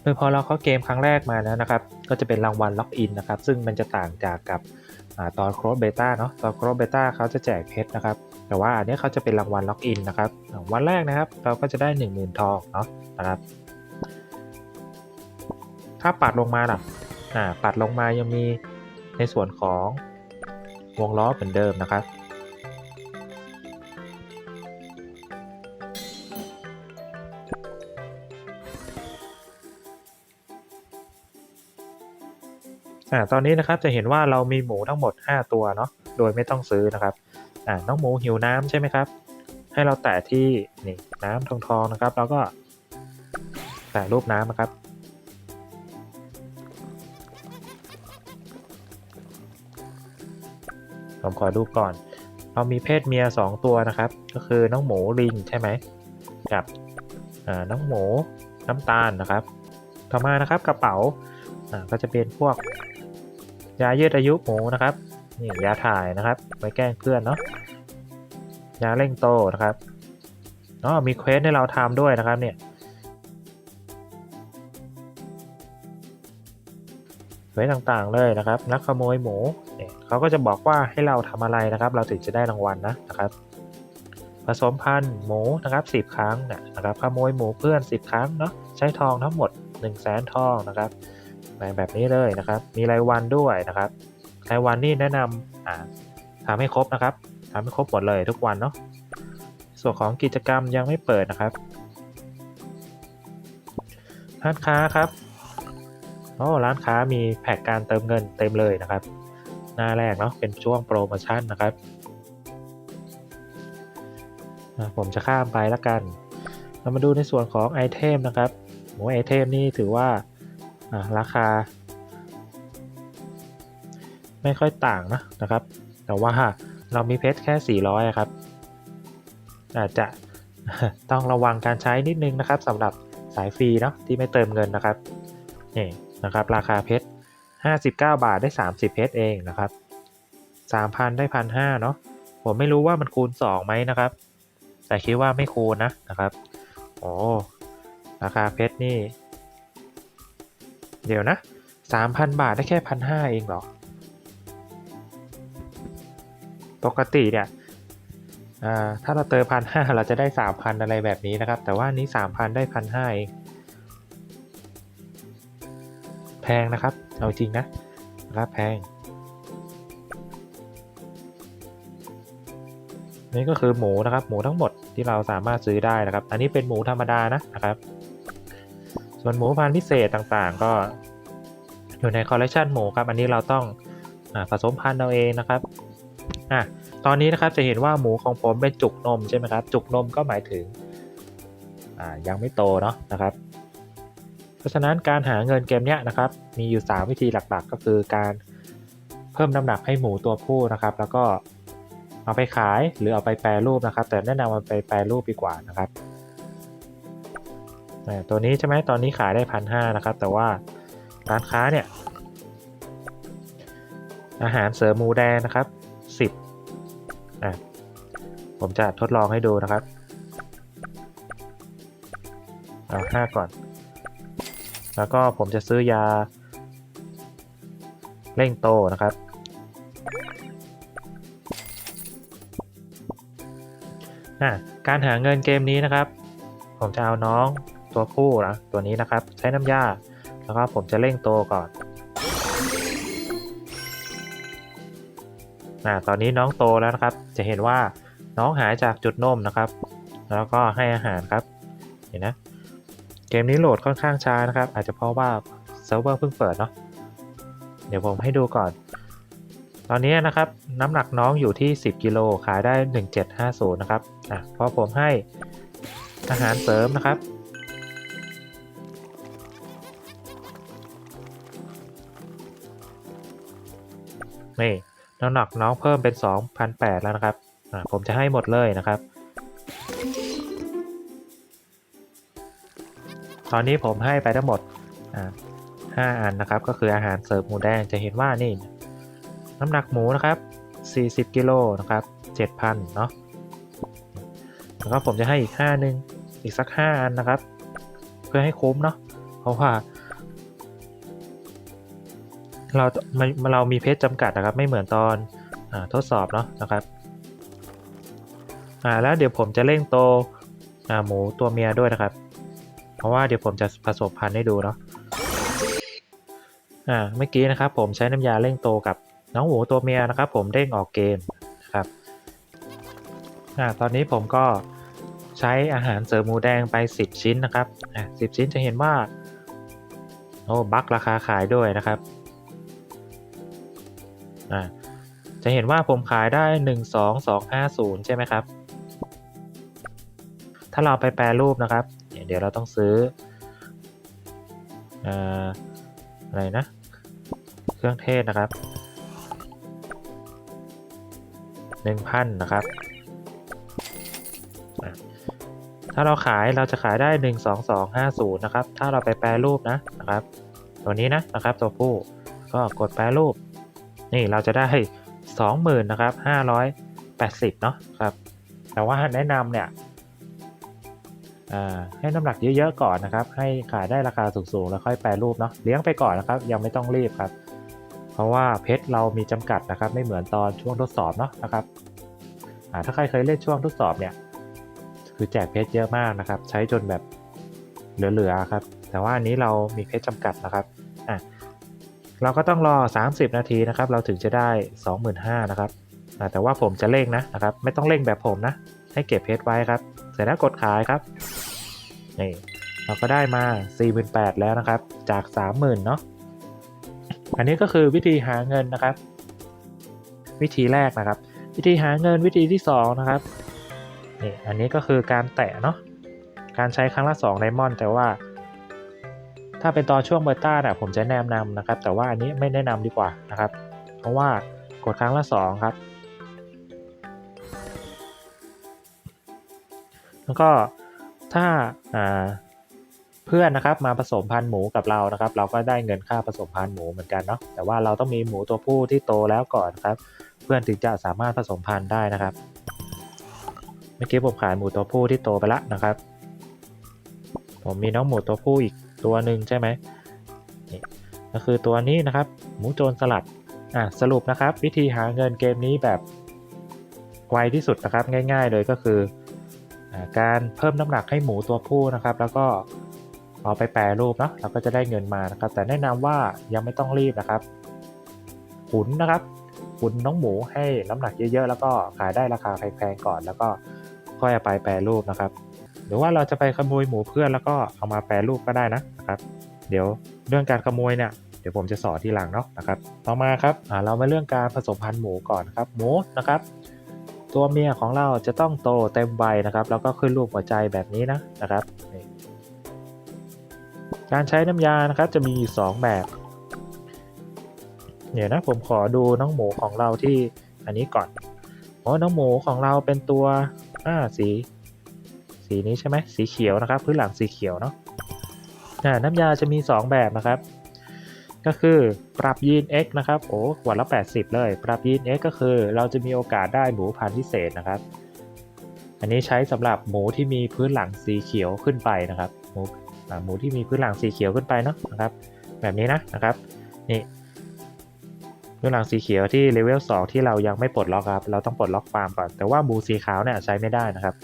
โดยพอเราเข้าเกมครั้งแรกมาแล้วนะครับ ก็จะเป็นรางวัลล็อกอินนะครับ ซึ่งมันจะต่างจากกับอตอนโครสเบต้าเนาะ ตอนโครสเบต้าเขาจะแจกเพชรนะครับ แต่ว่าอันนี้เขาจะเป็นรางวัลล็อกอินนะครับ วันแรกนะครับ เราก็จะได้ 10,000 ทองเนาะนะครับ ถ้าปัดลงมาล่ะอ่าปัดลงมายังมีในส่วนของวงล้อเหมือนเดิมนะครับ อ่าตอนนี้นะครับจะเห็นว่าเรามีหมูทั้งหมด 5 ตัวเนาะโดยไม่ต้องซื้อนะครับอ่าน้องหมูหิวน้ำใช่ไหมครับ ให้เราแตะที่นี่น้ำทองทองนะครับ แล้วก็แตะรูปน้ำนะครับผมขอดูก่อน เรามีเพศเมีย 2 ตัวนะครับ ก็คือน้องหมูลิงใช่ไหมกับอ่าน้องหมูน้ำตาลนะครับ ต่อมานะครับกระเป๋าอ่าก็จะเป็นพวก ยายืดอายุหมูนะครับนี่ยาถ่ายนะครับไว้แกล้งเพื่อนเนาะยาเร่งโตนะครับอ๋อมีเควสให้เราทำด้วยนะครับเนี่ยเควสต่างๆเลยนะครับนักขโมยหมูเนี่ยเขาก็จะบอกว่าให้เราทำอะไรนะครับ เราถึงจะได้รางวัลนะนะครับ ผสมพันธุ์หมูนะครับ10 ครั้งนะนะครับขโมยหมูเพื่อน 10 ครั้งเนาะใช้ทองทั้งหมด 1 0 0 0 0แสนทองนะครับ แบบนี้เลยนะครับ มีรายวันด้วยนะครับ รายวันนี่แนะนำทำให้ครบนะครับทำให้ครบหมดเลยทุกวันเนาะ ส่วนของกิจกรรมยังไม่เปิดนะครับร้านค้าครับโอ้ร้านค้ามีแผกการเติมเงินเต็มเลยนะครับ หน้าแรกเนาะเป็นช่วงโปรโมชั่นนะครับ ผมจะข้ามไปแล้วกัน เรามาดูในส่วนของไอเทมนะครับโอ้ไอเทมนี่ถือว่า อ่าราคา ไม่ค่อยต่างนะนะครับ แต่ว่าเรามีเพชรแค่ 400อะครับ อาจจะต้องระวังการใช้นิดนึงนะครับสำหรับสายฟรีเนาะที่ไม่เติมเงินนะครับนี่นะครับ ราคาเพชร 59 บาทได้ 30 เพชรเองนะครับ 3,000 ได้ 1,500เนาะผมไม่รู้ว่ามันคูณ 2 ไหมนะครับ แต่คิดว่าไม่คูณนะนะครับ โอ้ราคาเพชรนี่ เดี๋ยวนะ3,000บาทได้แค่1,500เองเหรอ ปกติเนี่ยถ้าเราเติมพันห้าเราจะได้สามพันอะไรแบบนี้นะครับ แต่ว่านี้สามพันได้พันห้าเอง แพงนะครับ เอาจริงนะนะครับแพง นี่ก็คือหมูนะครับ หมูทั้งหมดที่เราสามารถซื้อได้นะครับ อันนี้เป็นหมูธรรมดานะนะครับ ส่วนหมูพันธุ์พิเศษต่างๆ ก็อยู่ในคอลเลคชันหมูครับ อันนี้เราต้องอผสมพันธุ์เอาเองนะครับอะตอนนี้นะครับจะเห็นว่าหมูของผมเป็นจุกนมใช่ไหมครับ จุกนมก็หมายถึงอ่ายังไม่โตเนาะนะครับ เพราะฉะนั้นการหาเงินเกมเนี้ยนะครับ มีอยู่ 3 วิธีหลักๆ ก็คือการเพิ่มน้ำหนักให้หมูตัวผู้นะครับ แล้วก็เอาไปขายหรือเอาไปแปรรูปนะครับ แต่แนะนำมันไปแปรรูปดีกว่านะครับ ตัวนี้ใช่ไหมตอนนี้ขายได้พันห้านะครับ แต่ว่าร้านค้าเนี่ย อาหารเสริมหมูแดงนะครับ10อะผมจะทดลองให้ดูนะครับเอาห้าก่อน แล้วก็ผมจะซื้อยาเร่งโตนะครับ การหาเงินเกมนี้นะครับ ผมจะเอาน้อง ตัวผู้นะตัวนี้นะครับ ใช้น้ำยาแล้วก็ผมจะเร่งโตก่อนอ่าตอนนี้น้องโตแล้วนะครับ จะเห็นว่าน้องหายจากจุดนมนะครับ แล้วก็ให้อาหารครับ เห็นนะ เกมนี้โหลดค่อนข้างช้านะครับ อาจจะเพราะว่าเซิร์ฟเวอร์เพิ่งเปิดเนาะ เดี๋ยวผมให้ดูก่อน ตอนนี้นะครับ น้ำหนักน้องอยู่ที่ 10 กิโล ขายได้ 1750 นะครับ อะพอผมให้อาหารเสริมนะครับ นี่น้ำหนักน้องเพิ่มเป็น 2,800 แล้วนะครับ ผมจะให้หมดเลยนะครับ ตอนนี้ผมให้ไปทั้งหมดอ่าห้าอันนะครับ ก็คืออาหารเสริมหมูแดงจะเห็นว่านี่ น้ำหนักหมูนะครับ 40 กิโลนะครับ 7,000 เนาะแล้วก็ผมจะให้อีก 5 นึง อีกสัก 5 อันนะครับ เพื่อให้คุ้มเนาะ เพราะว่า เราเรามีเพชรจำกัดนะครับ ไม่เหมือนตอนอทดสอบเนาะนะครับอ่าแล้วเดี๋ยวผมจะเร่งโตอ่าหมูตัวเมียด้วยนะครับ เพราะว่าเดี๋ยวผมจะผสมพันธุ์ให้ดูเนาะอ่าเมื่อกี้นะครับ ผมใช้น้ำยาเร่งโตกับน้องหมูตัวเมียนะครับ ผมเด้งออกเกมนะครับอ่าตอนนี้ผมก็ใช้อาหารเสริมหมูแดงไป 10 ชิ้นนะครับอ่าสิชิ้นจะเห็นว่าโอ้บัคราคาขายด้วยนะครับ อ่าจะเห็นว่าผมขายได้ 1 2 2 5 0 ใช่ไหมครับ ถ้าเราไปแปรรูปนะครับ เดี๋ยวเราต้องซื้ออะไรนะ เครื่องเทศนะครับ 1,000 นะครับ ถ้าเราขายเราจะขายได้ 12250 นะครับ ถ้าเราไปแปรรูปนะนะครับ ตัวนี้นะนะครับตัวผู้ก็กดแปรรูป นี่เราจะได้ 20,000นะครับ580เนาะครับ แต่ว่าแนะนำเนี่ยให้น้ำหนักเยอะๆก่อนนะครับ ให้ขายได้ราคาสูงๆแล้วค่อยแปรรูปเนาะเลี้ยงไปก่อนนะครับ ยังไม่ต้องรีบครับ เพราะว่าเพชรเรามีจำกัดนะครับ ไม่เหมือนตอนช่วงทดสอบเนาะนะครับถ้าใครเคยเล่นช่วงทดสอบเนี่ย คือแจกเพชรเยอะมากนะครับ ใช้จนแบบเหลือๆครับ แต่ว่าอันนี้เรามีเพชรจำกัดนะครับ เราก็ต้องรอ 30 นาทีนะครับ เราถึงจะได้ 25,000นะครับแต่ว่าผมจะเร่งนะนะครับ ไม่ต้องเร่งแบบผมนะ ให้เก็บเพชรไว้ครับ เสร็จแล้วกดขายครับนี่เราก็ได้มา 48,000แล้วนะครับ จาก 30,000เนาะอันนี้ก็คือวิธีหาเงินนะครับ วิธีแรกนะครับ วิธีหาเงินวิธีที่2นะครับนี่อันนี้ก็คือการแตะเนาะการใช้ครั้งละ2ไดมอนด์แต่ว่า ถ้าเป็นตอนช่วงเบต้าเนี่ยผมจะแนะนำนะครับ แต่ว่าอันนี้ไม่แนะนำดีกว่านะครับ เพราะว่ากดครั้งละ 2 ครับ แล้วก็ถ้าเพื่อนนะครับมาผสมพันธุ์หมูกับเรานะครับ เราก็ได้เงินค่าผสมพันธุ์หมูเหมือนกันเนาะแต่ว่าเราต้องมีหมูตัวผู้ที่โตแล้วก่อนครับ เพื่อนถึงจะสามารถผสมพันธุ์ได้นะครับเมื่อกี้ผมขายหมูตัวผู้ที่โตไปแล้วนะครับ ผมมีน้องหมูตัวผู้อีก ตัวหนึ่งใช่ไหมนี่ก็คือตัวนี้นะครับ หมูโจรสลัดอะสรุปนะครับ วิธีหาเงินเกมนี้แบบไวที่สุดนะครับง่าย ๆ เลยก็คือการเพิ่มน้ำหนักให้หมูตัวผู้นะครับ แล้วก็เอาไปแปรรูปเนาะเราก็จะได้เงินมานะครับ แต่แนะนำว่ายังไม่ต้องรีบนะครับขุนนะครับขุนน้องหมูให้น้ำหนักเยอะๆ แล้วก็ขายได้ราคาแพงๆก่อน แล้วก็ค่อยเอาไปแปรรูปนะครับ หรือว่าเราจะไปขโมยหมูเพื่อนแล้วก็เอามาแปรรูปก็ได้นะครับ เดี๋ยวเรื่องการขโมยเนี่ยเดี๋ยวผมจะสอนทีหลังเนาะนะครับ ต่อมาครับเรามาเรื่องการผสมพันธุ์หมูก่อนครับหมูนะครับ ตัวเมียของเราจะต้องโตเต็มวัยนะครับ แล้วก็ขึ้นรูปหัวใจแบบนี้นะนะครับ การใช้น้ำยานะครับจะมีอยู่2แบบ เดี๋ยวนะผมขอดูน้องหมูของเราที่อันนี้ก่อนเพราะน้องหมูของเราเป็นตัวอ่าสี สีนี้ใช่ไหมสีเขียวนะครับ พื้นหลังสีเขียวเนาะน้ำยาจะมี 2 แบบนะครับ ก็คือปรับยีน X นะครับโอ้ขวดละ 80 เลย ปรับยีน X ก็คือเราจะมีโอกาสได้หมูพันธุ์พิเศษนะครับ อันนี้ใช้สำหรับหมูที่มีพื้นหลังสีเขียวขึ้นไปนะครับ หมูหมูที่มีพื้นหลังสีเขียวขึ้นไปเนาะนะครับ แบบนี้นะนะครับนี่พื้นหลังสีเขียวที่เลเวล2ที่เรายังไม่ปลดล็อกครับ เราต้องปลดล็อกฟาร์มก่อนแต่ว่าหมูสีขาวเนี่ยใช้ไม่ได้นะครับ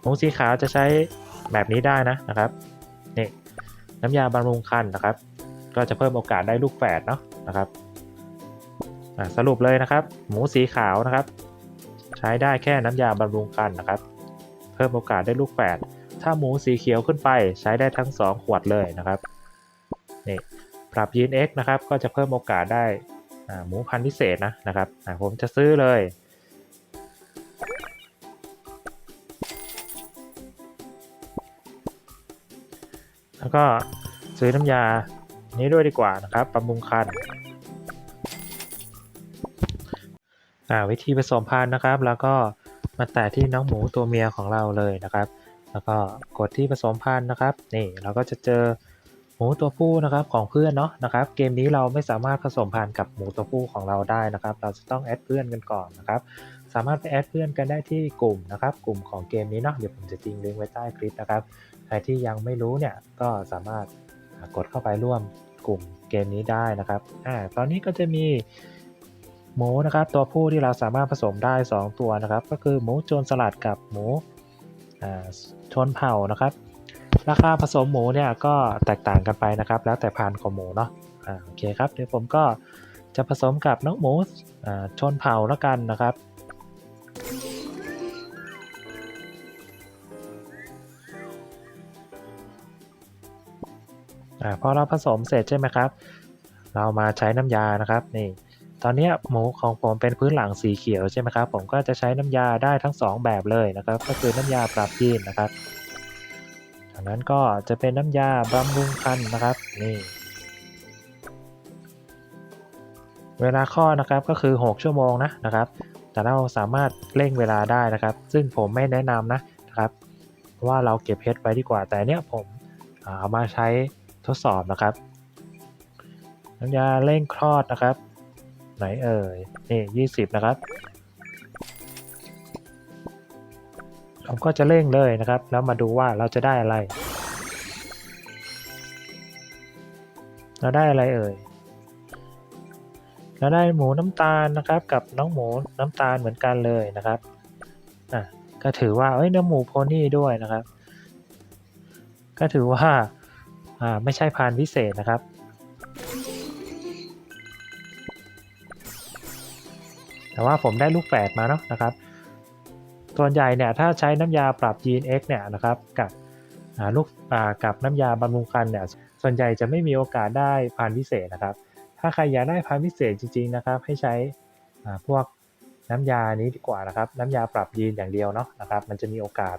หมูสีขาวจะใช้แบบนี้ได้นะนะครับนี่น้ำยาบำรุงคันนะครับ ก็จะเพิ่มโอกาสได้ลูกแฝดเนาะนะครับสรุปเลยนะครับ หมูสีขาวนะครับ ใช้ได้แค่น้ำยาบำรุงคันนะครับ เพิ่มโอกาสได้ลูกแฝดถ้าหมูสีเขียวขึ้นไปใช้ได้ทั้ง 2 ขวดเลยนะครับนี่ปรับยีน X นะครับ ก็จะเพิ่มโอกาสได้หมูพันธุ์พิเศษนะนะครับผมจะซื้อเลย แล้วก็ซื้อน้ำยานี้ด้วยดีกว่านะครับบำรุงคันวิธีผสมพันธุ์นะครับ แล้วก็มาแตะที่น้องหมูตัวเมียของเราเลยนะครับ แล้วก็กดที่ผสมพันธุ์นะครับ นี่เราก็จะเจอหมูตัวผู้นะครับของเพื่อนเนาะนะครับ เกมนี้เราไม่สามารถผสมพันธุ์กับหมูตัวผู้ของเราได้นะครับ เราจะต้องแอดเพื่อนกันก่อนนะครับ สามารถไปแอดเพื่อนกันได้ที่กลุ่มนะครับ กลุ่มของเกมนี้เนาะเดี๋ยวผมจะทิ้งลิงก์ไว้ใต้คลิปนะครับ ครที่ยังไม่รู้เนี่ยก็สามารถกดเข้าไปร่วมกลุ่มเกมนี้ได้นะครับอ่าตอนนี้ก็จะมีหมูนะครับตัวผู้ที่เราสามารถผสมได้ 2 ตัวนะครับ ก็คือหมูโจรสลัดกับหมูอ่าชนเผ่านะครับ ราคาผสมหมูเนี่ยก็แตกต่างกันไปนะครับ แล้วแต่พันของหมูเนาะอ่าโอเคครับเดี๋ยวผมก็จะผสมกับน้องหมูอ่าชนเผ่าแล้วกันนะครับ อพอเราผสมเสร็จใช่ไหมครับ เรามาใช้น้ำยานะครับนี่ตอนนี้หมูของผมเป็นพื้นหลังสีเขียวใช่ไหมครับผมก็จะใช้น้ำยาได้ทั้งสองแบบเลยนะครับ ก็คือน้ำยาปรับยีนนะครับจากนั้นก็จะเป็นน้ำยาบำรุงคันนะครับนี่เวลาข้อนะครับก็คือ 6 ชั่วโมงนะนะครับ แต่เราสามารถเร่งเวลาได้นะครับ ซึ่งผมไม่แนะนำนะนะครับเพราะว่าเราเก็บเพชรไว้ดีกว่าแต่เนี้ยผมเอามาใช้ ทดสอบนะครับน้ำยาเร่งคลอดนะครับ ไหนเอ่ยนี่ยี่สิบนะครับผมก็จะเร่งเลยนะครับ แล้วมาดูว่าเราจะได้อะไร เราได้อะไรเอ่ยเราได้หมูน้ำตาลนะครับ กับน้องหมูน้ำตาลเหมือนกันเลยนะครับอะก็ถือว่าเอ้ยเนื้อหมูโพนี่ด้วยนะครับ ก็ถือว่า อ่าไม่ใช่พานพิเศษนะครับ แต่ว่าผมได้ลูกแฝดมาเนาะนะครับ ส่วนใหญ่เนี่ยถ้าใช้น้ำยาปรับยีน X เนี่ยนะครับกับลูกกับน้ำยาบำรุงคันเนี่ยส่วนใหญ่จะไม่มีโอกาสได้พานพิเศษนะครับ ถ้าใครอยากได้พานพิเศษจริงๆนะครับ ให้ใช้พวกน้ำยานี้ดีกว่านะครับ น้ำยาปรับยีนอย่างเดียวเนาะนะครับ มันจะมีโอกาส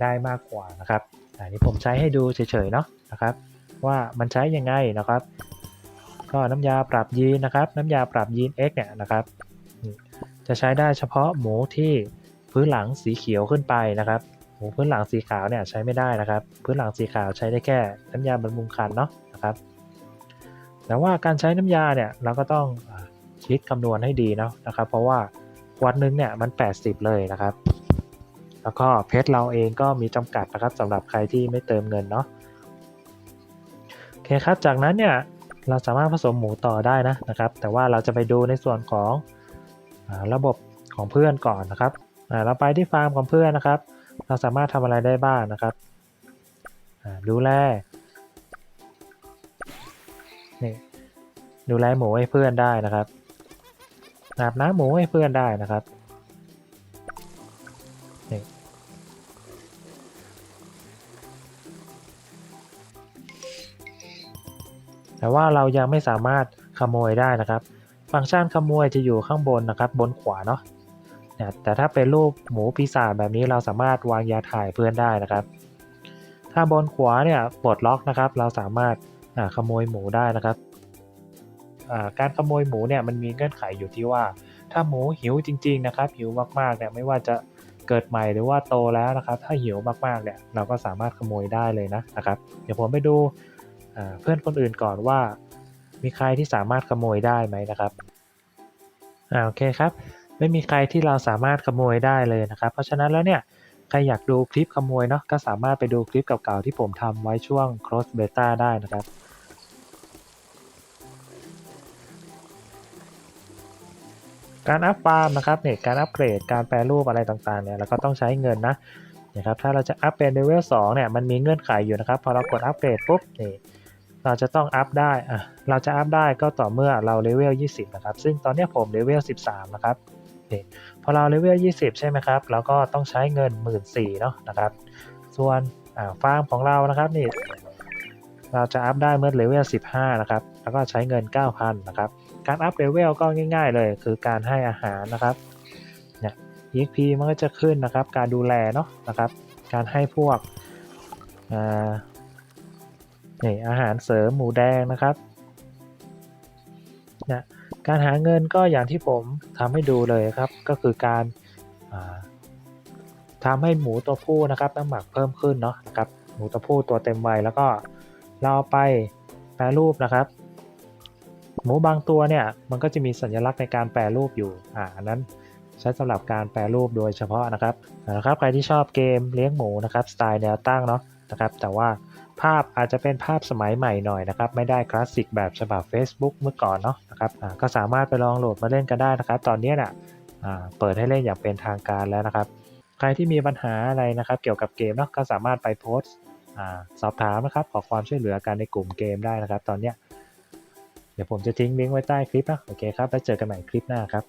ได้มากกว่านะครับ อันนี้ผมใช้ให้ดูเฉยๆเนาะนะครับ ว่ามันใช้ยังไงนะครับ ก็น้ำยาปรับยีนนะครับ น้ำยาปรับยีน X เนี่ยนะครับจะใช้ได้เฉพาะหมูที่พื้นหลังสีเขียวขึ้นไปนะครับ หมูพื้นหลังสีขาวเนี่ยใช้ไม่ได้นะครับ พื้นหลังสีขาวใช้ได้แค่น้ำยาบำรุงคันเนาะนะครับ แต่ว่าการใช้น้ำยาเนี่ยเราก็ต้องคิดคำนวณให้ดีเนาะนะครับ เพราะว่าวันนึงเนี่ยมัน 80 เลยนะครับ แล้วก็เพชรเราเองก็มีจำกัดนะครับสำหรับใครที่ไม่เติมเงินเนาะโอเคครับ จากนั้นเนี่ยเราสามารถผสมหมูต่อได้นะนะครับ แต่ว่าเราจะไปดูในส่วนของอระบบของเพื่อนก่อนนะครับเราไปที่ฟาร์มของเพื่อนนะครับ เราสามารถทำอะไรได้บ้างนะครับดูแลนี่ดูแลหมูให้เพื่อนได้นะครับอาบน้ำหมูให้เพื่อนได้นะครับ แต่ว่าเรายังไม่สามารถขโมยได้นะครับ ฟังก์ชันขโมยจะอยู่ข้างบนนะครับ บนขวาเนาะแต่ถ้าเป็นรูปหมูปีศาจแบบนี้เราสามารถวางยาถ่ายเพื่อนได้นะครับ ถ้าบนขวาเนี่ยปลดล็อกนะครับ เราสามารถขโมยหมูได้นะครับ การขโมยหมูเนี่ยมันมีเงื่อนไขอยู่ที่ว่า ถ้าหมูหิวจริง ๆนะครับ หิวมากๆเนี่ยไม่ว่าจะเกิดใหม่หรือว่าโตแล้วนะครับ ถ้าหิวมากๆเนี่ยเราก็สามารถขโมยได้เลยนะนะครับ เดี๋ยวผมไปดู เพื่อนคนอื่นก่อนว่า มีใครที่สามารถขโมยได้ไหมนะครับอ่าโอเคครับ ไม่มีใครที่เราสามารถขโมยได้เลยนะครับ เพราะฉะนั้นแล้วเนี่ยใครอยากดูคลิปขโมยเนาะก็สามารถไปดูคลิปเก่าๆที่ผมทำไว้ช่วง cross beta ได้นะครับการอัพฟาร์มนะครับเนี่ยการอัปเกรดการแปรรูปอะไรต่างๆเนี่ยเราก็ต้องใช้เงินนะนะครับถ้าเราจะอัพเป็นเลเวล2เนี่ยมันมีเงื่อนไขอยู่นะครับ พอเรากดอัปเกรดปุ๊บนี่ เราจะต้องอัพได้อะเราจะอัพได้ก็ต่อเมื่อเราเลเวล 20 นะครับ ซึ่งตอนนี้ผมเลเวล 13 นะครับพอเราเลเวล 20 ใช่ไหมครับ เราก็ต้องใช้เงิน 1 4ื่นเนาะนะครับ ส่วนฟาร์มของเรานะครับนี่เราจะอัพได้เมื่อเลเวล 15 นะครับ แล้วก็ใช้เงิน 9,000 นะครับ การอัพเลเวลก็ง่าย ๆ เลย คือการให้อาหารนะครับเนี่ย EXP มันก็จะขึ้นนะครับ การดูแลเนาะนะครับ การให้พวกอ่า นี่อาหารเสริมหมูแดงนะครับนะการหาเงินก็อย่างที่ผมทำให้ดูเลยครับ ก็คือการาทำให้หมูตัวผู้นะครับน้ำหมักเพิ่มขึ้นเนาะนะครับหมูตัวผู้ตัวเต็มวัยแล้วก็เราเอาไปแปรรูปนะครับ หมูบางตัวเนี่ยมันก็จะมีสัญลักษณ์ในการแปรรูปอยู่อ่าอันนั้นใช้สำหรับการแปรรูปโดยเฉพาะนะครับนะครับใครที่ชอบเกมเลี้ยงหมูนะครับสไตล์แนวตั้งเนาะนะครับ แต่ว่า ภาพอาจจะเป็นภาพสมัยใหม่หน่อยนะครับ ไม่ได้คลาสสิกแบบฉบับ Facebook เมื่อก่อนเนาะนะครับก็สามารถไปลองโหลดมาเล่นกันได้นะครับ ตอนนี้น่ะอ่าเปิดให้เล่นอย่างเป็นทางการแล้วนะครับ ใครที่มีปัญหาอะไรนะครับ เกี่ยวกับเกมเนาะก็สามารถไปโพสต์สอบถามนะครับ ขอความช่วยเหลือกันในกลุ่มเกมได้นะครับ ตอนนี้เดี๋ยวผมจะทิ้งลิงก์ไว้ใต้คลิปนะโอเคครับแล้วเจอกันใหม่คลิปหน้าครับ